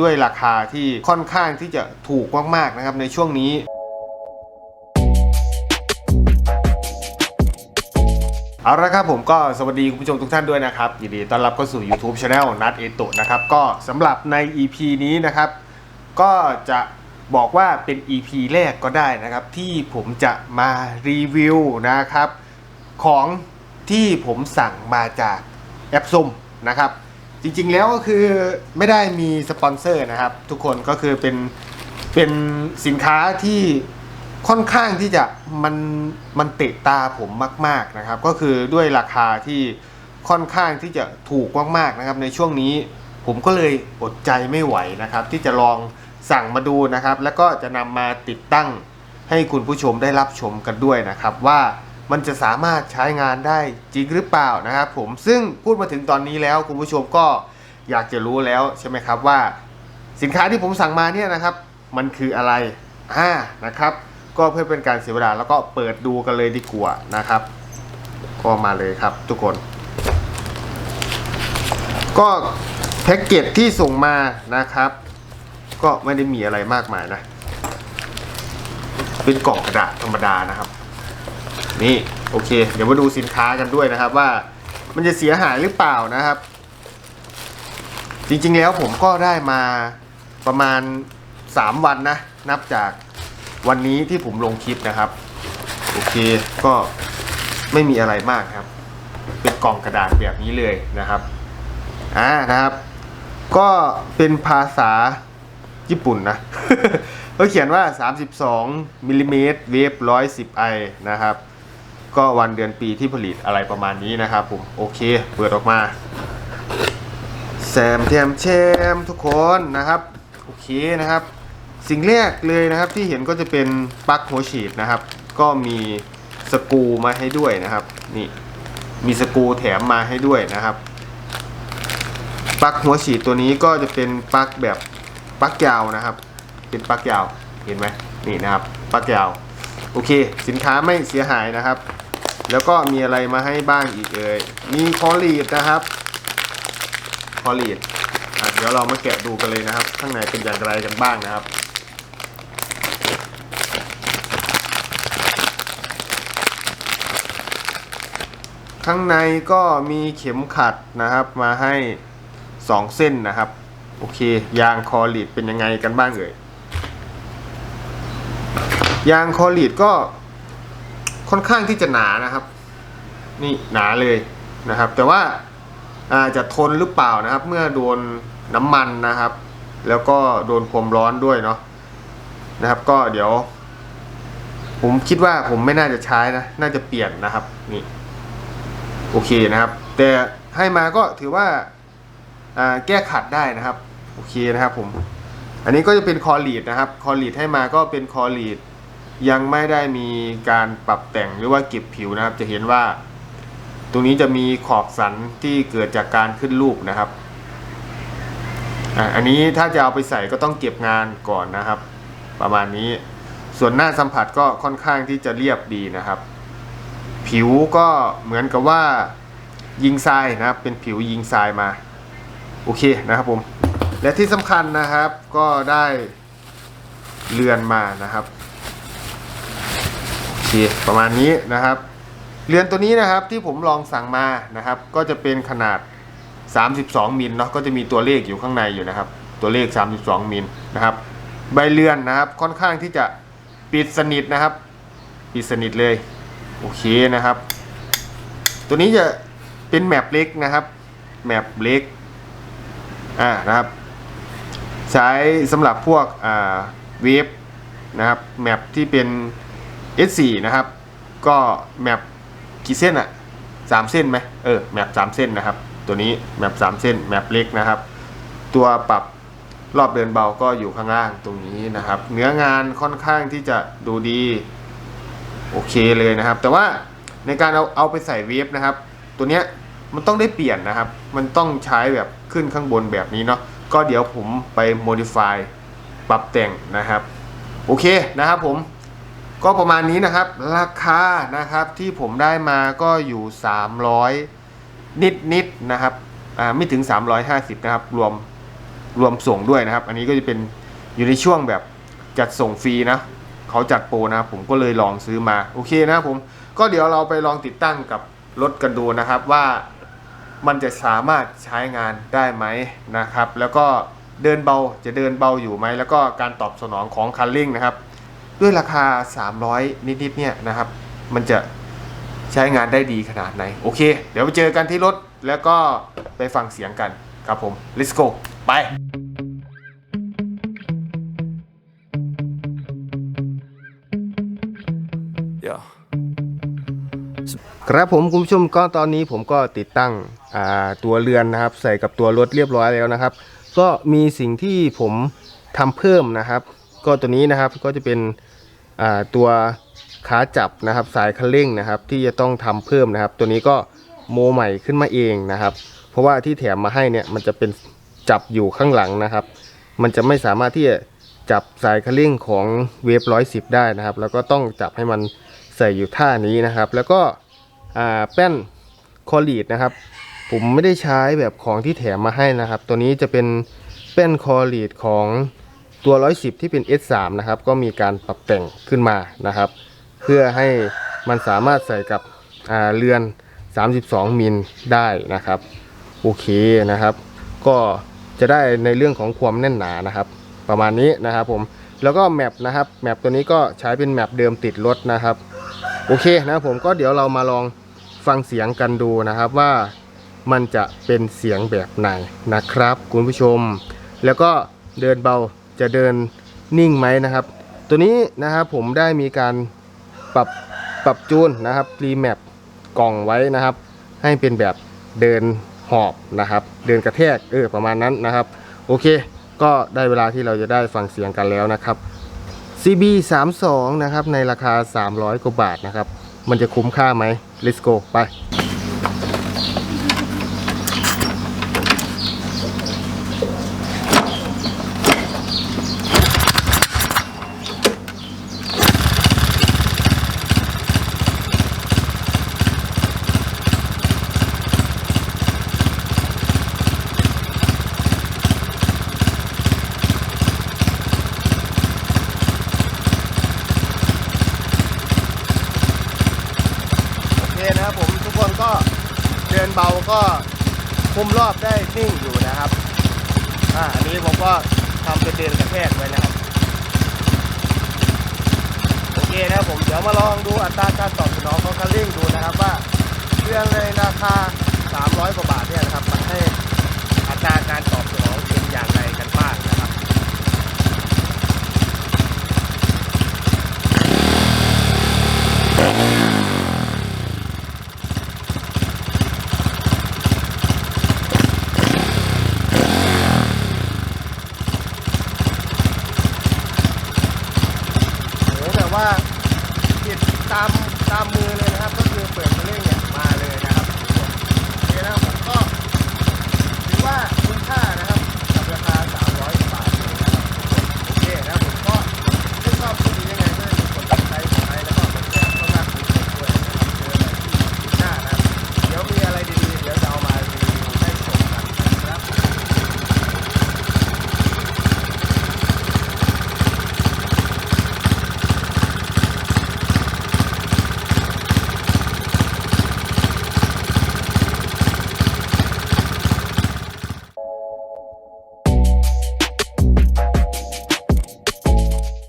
ด้วยราคาที่ค่อนข้างที่จะถูกมากๆนะครับในช่วงนี้ เอาละครับผมก็สวัสดีคุณผู้ชมทุกท่านด้วยนะครับ ยินดีต้อนรับเข้าสู่ YouTube Channel นัดเอโตนะครับ ก็สำหรับใน EP นี้นะครับ ก็จะบอกว่าเป็น EP แรกก็ได้นะครับ ที่ผมจะมารีวิวนะครับ ของที่ผมสั่งมาจากแอปซุมนะครับ จริงๆแล้วก็คือไม่ได้มีสปอนเซอร์นะครับ ทุกคนก็คือเป็นเป็นสินค้าที่ค่อนข้างที่จะมันมันเตะตาผมมาก ๆนะครับ ก็คือด้วยราคาที่ค่อนข้างที่จะถูกมากๆนะครับ ในช่วงนี้ผมก็เลยอดใจไม่ไหวนะครับ ที่จะลองสั่งมาดูนะครับ แล้วก็จะนำมาติดตั้งให้คุณผู้ชมได้รับชมกันด้วยนะครับว่า มันจะสามารถใช้งานได้จริงหรือเปล่านะครับผมซึ่งพูดมาถึงตอนนี้แล้วคุณผู้ชมก็อยากจะรู้แล้วใช่ไหมครับว่า สินค้าที่ผมสั่งมาเนี่ยนะครับ มันคืออะไรอ่านะครับ ก็เพื่อเป็นการเสียเวลาแล้วก็เปิดดูกันเลยดีกว่านะครับ ก็มาเลยครับทุกคน ก็แพ็กเกจที่ส่งมานะครับ ก็ไม่ได้มีอะไรมากมายนะ เป็นกล่องกระดาษธรรมดานะครับ นี่โอเค เดี๋ยวมาดูสินค้ากันด้วยนะครับ ว่ามันจะเสียหายหรือเปล่านะครับ จริงๆแล้วผมก็ได้มาประมาณ 3 วันนะ นับจากวันนี้ที่ผมลงคลิปนะครับ โอเคก็ไม่มีอะไรมากครับ เป็นกล่องกระดาษแบบนี้เลยนะครับอ่านะครับ ก็เป็นภาษาญี่ปุ่นนะเขาเขียนว่า 32มิลลิเมตรเวฟ110ไอนะครับ ก็วันเดือนปีที่ผลิตอะไรประมาณนี้นะครับผมโอเค เปิดออกมาแซมแทมแชมทุกคนนะครับโอเคนะครับ สิ่งแรกเลยนะครับที่เห็นก็จะเป็นปลั๊กหัวฉีดนะครับ ก็มีสกูมาให้ด้วยนะครับนี่มีสกูแถมมาให้ด้วยนะครับปลั๊กหัวฉีดตัวนี้ก็จะเป็นปลั๊กแบบปลั๊กยาวนะครับ เป็นปลั๊กยาวเห็นไหมนี่นะครับปลั๊กยาวโอเค สินค้าไม่เสียหายนะครับ แล้วก็มีอะไรมาให้บ้างอีกเอ่ย มีคอลีดนะครับ คอลีดเดี๋ยวเรามาแกะดูกันเลยนะครับ ข้างในเป็นอย่างไรกันบ้างนะครับข้างในก็มีเข็มขัดนะครับมาให้ 2 เส้นนะครับ โอเค ยางคอลีดเป็นยังไงกันบ้างเอ่ยยางคอลีดก็ ค่อนข้างที่จะหนานะครับ นี่หนาเลยนะครับ แต่ว่าอาจจะทนหรือเปล่านะครับ เมื่อโดนน้ำมันนะครับ แล้วก็โดนความร้อนด้วยเนาะนะครับ ก็เดี๋ยว ผมคิดว่าผมไม่น่าจะใช้นะ น่าจะเปลี่ยนนะครับ นี่ โอเคนะครับ แต่ให้มาก็ถือว่าอ่าแก้ขัดได้นะครับ โอเคนะครับผม อันนี้ก็จะเป็นคอลีดนะครับ คอลีดให้มาก็เป็นคอลีด ยังไม่ได้มีการปรับแต่งหรือว่าเก็บผิวนะครับ จะเห็นว่า ตรงนี้จะมีขอบสันที่เกิดจากการขึ้นรูปนะครับอันนี้ถ้าจะเอาไปใส่ก็ต้องเก็บงานก่อนนะครับ ประมาณนี้ ส่วนหน้าสัมผัสก็ค่อนข้างที่จะเรียบดีนะครับ ผิวก็เหมือนกับว่ายิงทรายนะครับ เป็นผิวยิงทรายมา โอเคนะครับผม และที่สำคัญนะครับก็ได้เรือนมานะครับ เคประมาณนี้นะครับเรือนตัวนี้นะครับที่ผมลองสั่งมานะครับ ก็จะเป็นขนาด 32มิลเนาะก็จะมีตัวเลขอยู่ข้างในอยู่นะครับ ตัวเลข 32มิลนะครับ ใบเรือนนะครับค่อนข้างที่จะปิดสนิทนะครับ ปิดสนิทเลยโอเคนะครับ ตัวนี้จะเป็นแมปเล็กนะครับแมปเล็กอ่านะครับ ใช้สำหรับพวกอ่าเวฟนะครับแมปที่เป็น S4 นะครับ ก็แมปกี่เส้นอะสามเส้นไหมเออแมปสามเส้นนะครับ ตัวนี้แมปสามเส้นแมปเล็กนะครับ ตัวปรับรอบเดินเบาก็อยู่ข้างล่างตรงนี้นะครับ เนื้องานค่อนข้างที่จะดูดีโอเคเลยนะครับ แต่ว่าในการเอาเอาไปใส่เวฟนะครับ ตัวเนี้ยมันต้องได้เปลี่ยนนะครับ มันต้องใช้แบบขึ้นข้างบนแบบนี้เนาะก็เดี๋ยวผมไป modify ปรับแต่งนะครับ โอเคนะครับผม ก็ประมาณนี้นะครับ ราคานะครับที่ผมได้มาก็อยู่ 300 นิดๆนนะครับอ่าไม่ถึง 350 นะครับ รวมรวมส่งด้วยนะครับ อันนี้ก็จะเป็นอยู่ในช่วงแบบจัดส่งฟรีนะเขาจัดโปรนะผมก็เลยลองซื้อมาโอเคนะผมก็เดี๋ยวเราไปลองติดตั้งกับรถกันดูนะครับว่ามันจะสามารถใช้งานได้ไหมนะครับ แล้วก็เดินเบาจะเดินเบาอยู่ไหม แล้วก็การตอบสนองของคันเร่งนะครับ ด้วยราคา 300 นิดๆเนี่ยนะครับ มันจะใช้งานได้ดีขนาดไหน โอเค เดี๋ยวไปเจอกันที่รถแล้วก็ไปฟังเสียงกันครับผม let's go ไป Yeah. ครับผมคุณผู้ชมก็ตอนนี้ผมก็ติดตั้งอ่าตัวเรือนนะครับ ใส่กับตัวรถเรียบร้อยแล้วนะครับ ก็มีสิ่งที่ผมทำเพิ่มนะครับ ก็ตัวนี้นะครับก็จะเป็นอ่า ตัวขาจับนะครับสายคันเร่งนะครับ ที่จะต้องทำเพิ่มนะครับ ตัวนี้ก็โมใหม่ขึ้นมาเองนะครับ เพราะว่าที่แถมมาให้เนี่ยมันจะเป็นจับอยู่ข้างหลังนะครับ มันจะไม่สามารถที่จะจับสายคันเร่งของเวฟร้อยสิบได้นะครับ แล้วก็ต้องจับให้มันใส่อยู่ท่านี้นะครับ แล้วก็อ่าแป้นคอลีดนะครับ ผมไม่ได้ใช้แบบของที่แถมมาให้นะครับ ตัวนี้จะเป็นแป้นคอลีดของ ตัว 110 ที่เป็น S3 นะครับก็มีการปรับแต่งขึ้นมานะครับ เพื่อให้มันสามารถใส่กับเรือน 32 มิลได้นะครับโอเคนะครับ ก็จะได้ในเรื่องของความแน่นหนานะครับ ประมาณนี้นะครับผมแล้วก็แมปนะครับแมปตัวนี้ก็ใช้เป็นแมปเดิมติดรถนะครับโอเคนะครับผมก็เดี๋ยวเรามาลองฟังเสียงกันดูนะครับว่ามันจะเป็นเสียงแบบไหนนะครับ คุณผู้ชม แล้วก็เดินเบา จะเดินนิ่งไหมนะครับ ตัวนี้นะครับผมได้มีการปรับปรับจูนนะครับรีแมปกล่องไว้นะครับ ให้เป็นแบบเดินหอบนะครับ เดินกระแทกเออประมาณนั้นนะครับ โอเค ก็ได้เวลาที่เราจะได้ฟังเสียงกันแล้วนะครับ CB 3 2นะครับในราคา 300 กว่าบาทนะครับ มันจะคุ้มค่าไหม Let's go ไป โอเคนะครับผมทุ ก็เดินเบาก็คุมรอบได้นิ่งอยู่นะครับอ่าอันนี้ผมก็ทำเป็นเดินกระแทกไว้นะครับโอเคนะผมเดี๋ยวมาลองดูอัตราการตอบสนองของคันเร่งดูนะครับว่าเครื่องในราคา 300 กว่าบาทเนี่ยนะครับมันให้อัตราการตอบสนองเป็นอย่างไรกันบ้างนะครับโห